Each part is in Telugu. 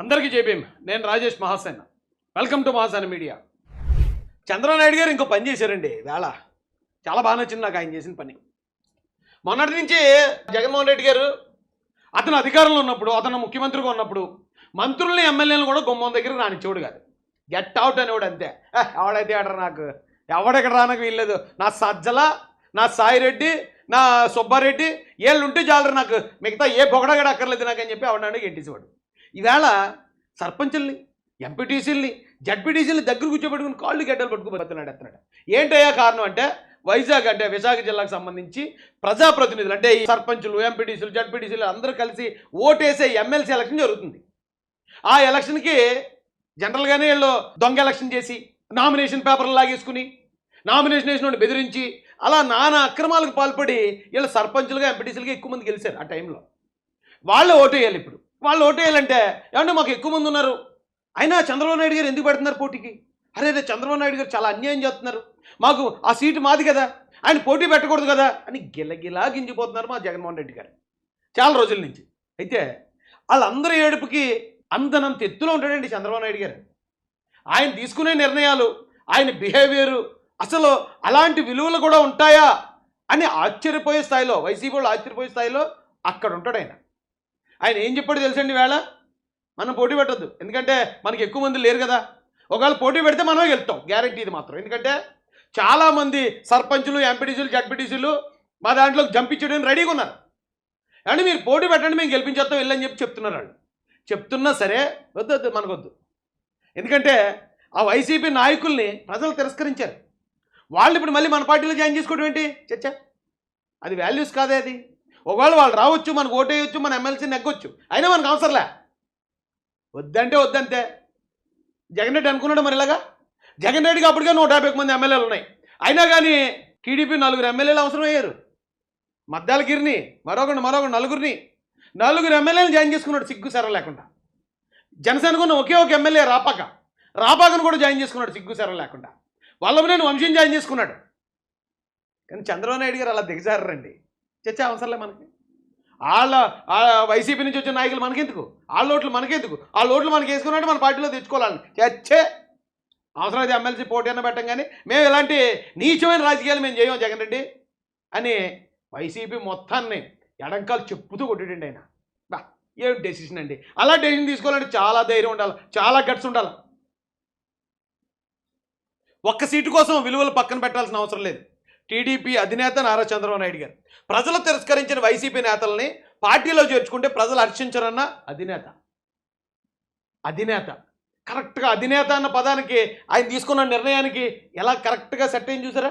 అందరికీ జేబీఎం నేను Rajesh Mahasena. Welcome to Mahasena media Chandra Naidu garu ఇంకో పని చేశారండి. వేళ చాలా బాగా నచ్చింది నాకు ఆయన చేసిన పని. మొన్నటి నుంచి జగన్మోహన్ రెడ్డి గారు అతను అధికారంలో ఉన్నప్పుడు అతను ముఖ్యమంత్రిగా ఉన్నప్పుడు మంత్రుల్ని ఎమ్మెల్యేలను కూడా గుమ్మం దగ్గర రానిచ్చేవాడు కాదు. గెట్ అవుట్ అనేవాడు అంతే. ఎవడైతే ఆడరు నాకు? ఎవడెక్కడ రానకు వీల్లేదు. నా సజ్జల నా సాయిరెడ్డి నా సుబ్బారెడ్డి వీళ్ళు ఉంటే చాలరు నాకు. మిగతా ఏ బొగడగడ అక్కర్లేదు నాకు అని చెప్పి ఆవిడ గెంటేసేవాడు ఈవేళ సర్పంచుల్ని ఎంపీటీసీలని జడ్పీటీసీల్ని దగ్గర కూర్చోబెట్టుకుని కాళ్ళు గడ్డలు పట్టుకుపోతున్నాడు ఎత్తున్నాడు ఏంటయ్యా కారణం అంటే వైజాగ్ అంటే విశాఖ జిల్లాకు సంబంధించి ప్రజాప్రతినిధులు అంటే ఈ సర్పంచులు ఎంపీటీసీలు జడ్పీటీసీలు అందరూ కలిసి ఓటేసే ఎమ్మెల్సీ ఎలక్షన్ జరుగుతుంది. ఆ ఎలక్షన్కి జనరల్గానే వీళ్ళు దొంగ ఎలక్షన్ చేసి నామినేషన్ పేపర్లు లాగేసుకుని నామినేషన్ వేసిన బెదిరించి అలా నానా అక్రమాలకు పాల్పడి వీళ్ళు సర్పంచులుగా ఎంపీటీసీలుగా ఎక్కువ మంది గెలిచారు ఆ టైంలో. వాళ్ళు ఓటు వేయాలి ఇప్పుడు. వాళ్ళు ఓటు వేయాలంటే ఏమంటే మాకు ఎక్కువ మంది ఉన్నారు? అయినా చంద్రబాబు నాయుడు గారు ఎందుకు పెడుతున్నారు పోటీకి? అరే అదే చంద్రబాబు నాయుడు గారు చాలా అన్యాయం చేస్తున్నారు. మాకు ఆ సీటు మాది కదా. ఆయన పోటీ పెట్టకూడదు కదా అని గిలగిలా గింజిపోతున్నారు మా జగన్మోహన్ రెడ్డి గారు. చాలా రోజుల నుంచి. అయితే వాళ్ళందరి ఏడుపుకి అందనంత ఎత్తులో ఉంటాడండి చంద్రబాబు నాయుడు గారు. ఆయన తీసుకునే నిర్ణయాలు ఆయన బిహేవియరు అసలు అలాంటి విలువలు కూడా ఉంటాయా అని ఆశ్చర్యపోయే స్థాయిలో వైసీపీ వాళ్ళు ఆశ్చర్యపోయే స్థాయిలో అక్కడ ఉంటాడు ఆయన. ఆయన ఏం చెప్పాడు తెలుసండి వేళ? మనం పోటీ పెట్టద్దు. ఎందుకంటే మనకి ఎక్కువ మంది లేరు కదా. ఒకవేళ పోటీ పెడితే మనం వెళ్తాం గ్యారంటీ ఇది మాత్రం. ఎందుకంటే చాలామంది సర్పంచులు ఎంపీటీసీలు జడ్పీటీసీలు మా దాంట్లోకి జంపించడానికి రెడీగా ఉన్నారు. అంటే మీరు పోటీ పెట్టండి మేము గెలిపించేస్తాం వెళ్ళని చెప్పి చెప్తున్నారు వాళ్ళు. చెప్తున్నా సరే వద్దు వద్దు మనకొద్దు. ఎందుకంటే ఆ వైసీపీ నాయకుల్ని ప్రజలు తిరస్కరించారు. వాళ్ళు ఇప్పుడు మళ్ళీ మన పార్టీలో జాయిన్ చేసుకోవడం ఏంటి? చచ్చా? అది వాల్యూస్ కాదే అది. ఒకవేళ వాళ్ళు రావచ్చు మనకు ఓటేయచ్చు మన ఎమ్మెల్సీ నెగ్గొచ్చు. అయినా మనకు అవసరంలే. వద్దంటే వద్దంతే. జగన్ రెడ్డి అనుకున్నాడు మరి ఇలాగా? జగన్ రెడ్డికి అప్పటికే నూట యాభై మంది ఎమ్మెల్యేలు ఉన్నాయి. అయినా కానీ టీడీపీ నలుగురు ఎమ్మెల్యేలు అవసరం అయ్యారు. మద్దాల గిరిని మరొకటి మరొకటి నలుగురిని. నలుగురు ఎమ్మెల్యేలు జాయిన్ చేసుకున్నాడు సిగ్గు సర లేకుండా. జనసేనకున్న ఒకే ఒక ఎమ్మెల్యే రాపాక రాపాకను కూడా జాయిన్ చేసుకున్నాడు సిగ్గు సర లేకుండా. వల్లభనేని వంశీని జాయిన్ చేసుకున్నాడు. కానీ చంద్రబాబు నాయుడు గారు అలా దిగజారండి చర్చ అవసరంలే మనకి. వాళ్ళ వైసీపీ నుంచి వచ్చిన నాయకులు మనకెందుకు? వాళ్ళ ఓట్లు మనకెందుకు? వాళ్ళ ఓట్లు మనకి వేసుకున్నట్టు మన పార్టీలో తెచ్చుకోవాలని. చచ్చే! అవసరం ఎమ్మెల్సీ పోటీ అన్న పెట్టం కానీ మేము ఇలాంటి నీచమైన రాజకీయాలు మేము చేయం జగన్ రెడ్డి. అని వైసీపీ మొత్తాన్ని ఎడంకాలు చెప్పుతూ కొట్టేటండి ఆయన. బా ఏం డెసిషన్ అండి? అలా డెసిషన్ తీసుకోవాలంటే చాలా ధైర్యం ఉండాలి చాలా గట్స్ ఉండాలి. ఒక్క సీటు కోసం విలువలు పక్కన పెట్టాల్సిన అవసరం లేదు. టీడీపీ అధినేత నారా చంద్రబాబు నాయుడు గారు. ప్రజలు తిరస్కరించిన వైసీపీ నేతల్ని పార్టీలో చేర్చుకుంటే ప్రజలు హర్షించరన్న అధినేత. అధినేత. కరెక్ట్గా అధినేత అన్న పదానికి ఆయన తీసుకున్న నిర్ణయానికి ఎలా కరెక్ట్గా సెట్ అయింది చూసారా?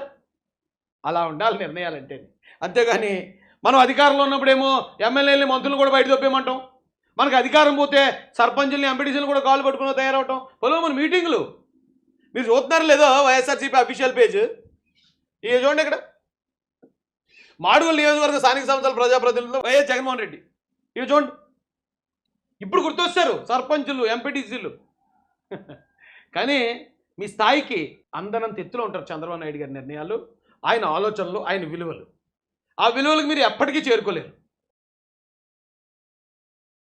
అలా ఉండాలి నిర్ణయాలంటే అంతేగాని మనం అధికారంలో ఉన్నప్పుడేమో ఎమ్మెల్యేలని మంత్రులు కూడా బయట దొప్పేయమంటాం మనకు అధికారం పోతే సర్పంచుల్ని ఎంపీటీసీలు కూడా కాలు పట్టుకుని తయారవటం. పొలం మన మీటింగ్లు. మీరు చూస్తున్నారు లేదో వైఎస్ఆర్సీపీ అఫీషియల్ పేజ్? ఇక చూడండి ఇక్కడ. మాడుగుల నియోజకవర్గ స్థానిక సంస్థల ప్రజాప్రతినిధులు వైఎస్ జగన్మోహన్ రెడ్డి. ఇవి చూడండి. ఇప్పుడు గుర్తొచ్చారు సర్పంచులు ఎంపీటీసీలు. కానీ మీ స్థాయికి అందనంత ఎత్తులో ఉంటారు చంద్రబాబు నాయుడు గారి నిర్ణయాలు ఆయన ఆలోచనలు ఆయన విలువలు. ఆ విలువలకు మీరు ఎప్పటికీ చేరుకోలేరు.